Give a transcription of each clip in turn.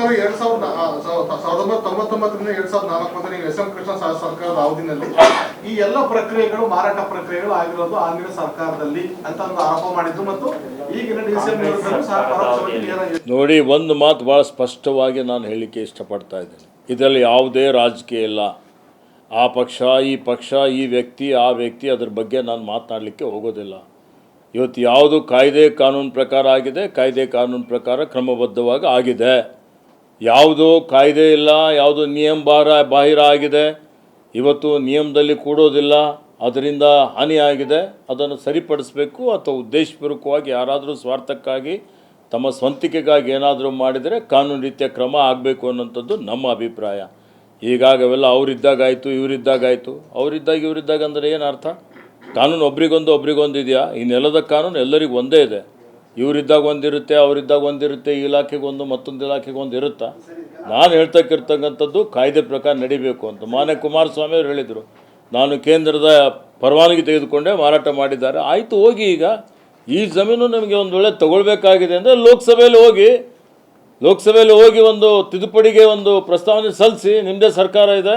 ಅವರು ಎರಡ್ ಸಾವಿರದ ಸಾವಿರದ ಒಂಬೈನೂರ ತೊಂಬತ್ತೊಂಬತ್ತರಿಂದ ಎರಡ್ ಸಾವಿರದ ನಾಲ್ಕು ನೀವು ಎಸ್ ಎಂ ಕೃಷ್ಣ ಸಹ ಸರ್ಕಾರದ ಅವಧಿನಲ್ಲಿ. ಈ ಎಲ್ಲ ಪ್ರಕ್ರಿಯೆಗಳು ಮಾರಾಟ ಪ್ರಕ್ರಿಯೆಗಳು ಆಗಿರೋದು ಆಗಿನ ಸರ್ಕಾರದಲ್ಲಿ ಅಂತ ಒಂದು ಆರೋಪ ಮಾಡಿದ್ರು ಮತ್ತು ಈಗಿನ ಡಿ ಸಿ ಎಂ ವಿರುದ್ಧವೂ ಸಹ ಪರೋಕ್ಷವಾಗಿ ನೇರ ನೋಡಿ ಒಂದು ಮಾತು ಭಾಳ ಸ್ಪಷ್ಟವಾಗಿ ನಾನು ಹೇಳಲಿಕ್ಕೆ ಇಷ್ಟಪಡ್ತಾ ಇದ್ದೇನೆ. ಇದರಲ್ಲಿ ಯಾವುದೇ ರಾಜಕೀಯ ಇಲ್ಲ. ಆ ಪಕ್ಷ ಈ ಪಕ್ಷ ಈ ವ್ಯಕ್ತಿ ಆ ವ್ಯಕ್ತಿ ಅದ್ರ ಬಗ್ಗೆ ನಾನು ಮಾತನಾಡಲಿಕ್ಕೆ ಹೋಗೋದಿಲ್ಲ. ಇವತ್ತು ಯಾವುದು ಕಾಯ್ದೆ ಕಾನೂನು ಪ್ರಕಾರ ಆಗಿದೆ ಕಾಯ್ದೆ ಕಾನೂನು ಪ್ರಕಾರ ಕ್ರಮಬದ್ಧವಾಗಿ ಆಗಿದೆ. ಯಾವುದು ಕಾಯ್ದೆ ಇಲ್ಲ, ಯಾವುದು ನಿಯಮ ಬಾರ ಬಾಹಿರ ಆಗಿದೆ. ಇವತ್ತು ನಿಯಮದಲ್ಲಿ ಕೂಡೋದಿಲ್ಲ. ಅದರಿಂದ ಹಾನಿಯಾಗಿದೆ. ಅದನ್ನು ಸರಿಪಡಿಸಬೇಕು ಅಥವಾ ಉದ್ದೇಶಪೂರ್ವಕವಾಗಿ ಯಾರಾದರೂ ಸ್ವಾರ್ಥಕ್ಕಾಗಿ, ತಮ್ಮ ಸ್ವಂತಿಕೆಗಾಗಿ ಏನಾದರೂ ಮಾಡಿದರೆ ಕಾನೂನು ರೀತಿಯ ಕ್ರಮ ಆಗಬೇಕು ಅನ್ನೋಂಥದ್ದು ನಮ್ಮ ಅಭಿಪ್ರಾಯ. ಈಗಾಗ ಅವೆಲ್ಲ ಅವರಿದ್ದಾಗ ಆಯಿತು ಇವರಿದ್ದಾಗ ಆಯಿತು ಅವರಿದ್ದಾಗ ಇವರಿದ್ದಾಗ ಅಂದರೆ ಏನು ಅರ್ಥ? ಕಾನೂನು ಒಬ್ರಿಗೊಂದು ಒಬ್ರಿಗೊಂದು ಇದೆಯಾ ಈ ನೆಲದ ಕಾನೂನು ಎಲ್ಲರಿಗೂ ಒಂದೇ ಇದೆ. ಇವರಿದ್ದಾಗ ಒಂದಿರುತ್ತೆ, ಅವರಿದ್ದಾಗ ಒಂದಿರುತ್ತೆ, ಈ ಇಲಾಖೆಗೊಂದು ಮತ್ತೊಂದು ಇಲಾಖೆಗೊಂದು ಇರುತ್ತಾ? ನಾನು ಹೇಳ್ತಕ್ಕಿರ್ತಕ್ಕಂಥದ್ದು ಕಾಯ್ದೆ ಪ್ರಕಾರ ನಡಿಬೇಕು ಅಂತ. ಮಾನ್ಯ ಕುಮಾರಸ್ವಾಮಿ ಅವರು ಹೇಳಿದರು. ನಾನು ಕೇಂದ್ರದ ಪರವಾನಗಿ ತೆಗೆದುಕೊಂಡೇ, ಮಾರಾಟ ಮಾಡಿದ್ದಾರೆ. ಆಯಿತು, ಹೋಗಿ ಈಗ. ಈ ಜಮೀನು ನಮಗೆ ಒಂದು ವೇಳೆ ತಗೊಳ್ಬೇಕಾಗಿದೆ ಅಂದರೆ ಲೋಕಸಭೆಯಲ್ಲಿ ಹೋಗಿ ಲೋಕಸಭೆಯಲ್ಲಿ ಹೋಗಿ ಒಂದು ತಿದ್ದುಪಡಿಗೆ ಒಂದು ಪ್ರಸ್ತಾವನೆ ಸಲ್ಲಿಸಿ ನಿಮ್ಮದೇ ಸರ್ಕಾರ ಇದೆ.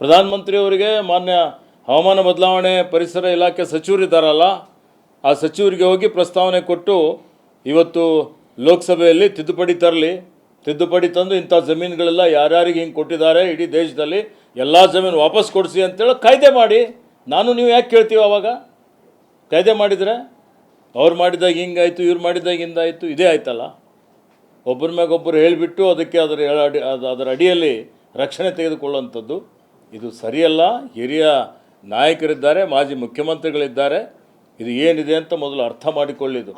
ಪ್ರಧಾನಮಂತ್ರಿಯವರಿಗೆ ಮಾನ್ಯ ಹವಾಮಾನ ಬದಲಾವಣೆ ಪರಿಸರ ಇಲಾಖೆ ಸಚಿವರಿದ್ದಾರಲ್ಲ ಆ ಸಚಿವರಿಗೆ ಹೋಗಿ ಪ್ರಸ್ತಾವನೆ ಕೊಟ್ಟು ಇವತ್ತು ಲೋಕಸಭೆಯಲ್ಲಿ ತಿದ್ದುಪಡಿ ತರಲಿ, ತಿದ್ದುಪಡಿ ತಂದು ಇಂಥ ಜಮೀನುಗಳೆಲ್ಲ ಯಾರ್ಯಾರಿಗೆ ಹಿಂಗೆ ಕೊಟ್ಟಿದ್ದಾರೆ ಇಡೀ ದೇಶದಲ್ಲಿ ಎಲ್ಲ ಜಮೀನು ವಾಪಸ್ ಕೊಡಿಸಿ ಅಂತೇಳಿ ಕಾಯ್ದೆ ಮಾಡಿ. ನಾನು ನೀವು ಯಾಕೆ ಕೇಳ್ತೀವಿ ಅವಾಗ? ಕಾಯ್ದೆ ಮಾಡಿದರೆ? ಅವ್ರು ಮಾಡಿದಾಗ ಹಿಂಗಾಯಿತು, ಇವ್ರು ಮಾಡಿದಾಗ ಹಿಂದಾಯಿತು ಇದೇ ಆಯ್ತಲ್ಲ? ಒಬ್ಬರ ಮ್ಯಾಗೊಬ್ಬರು ಹೇಳಿಬಿಟ್ಟು ಅದಕ್ಕೆ ಅದರ ಅಡಿ, ಅದು, ಅದರ ಅಡಿಯಲ್ಲಿ ರಕ್ಷಣೆ ತೆಗೆದುಕೊಳ್ಳುವಂಥದ್ದು. ಇದು ಸರಿಯಲ್ಲ. ಹಿರಿಯ ನಾಯಕರಿದ್ದಾರೆ, ಮಾಜಿ ಮುಖ್ಯಮಂತ್ರಿಗಳಿದ್ದಾರೆ. ಇದು ಏನಿದೆ ಅಂತ ಮೊದಲು ಅರ್ಥ ಮಾಡಿಕೊಳ್ಳಿದು.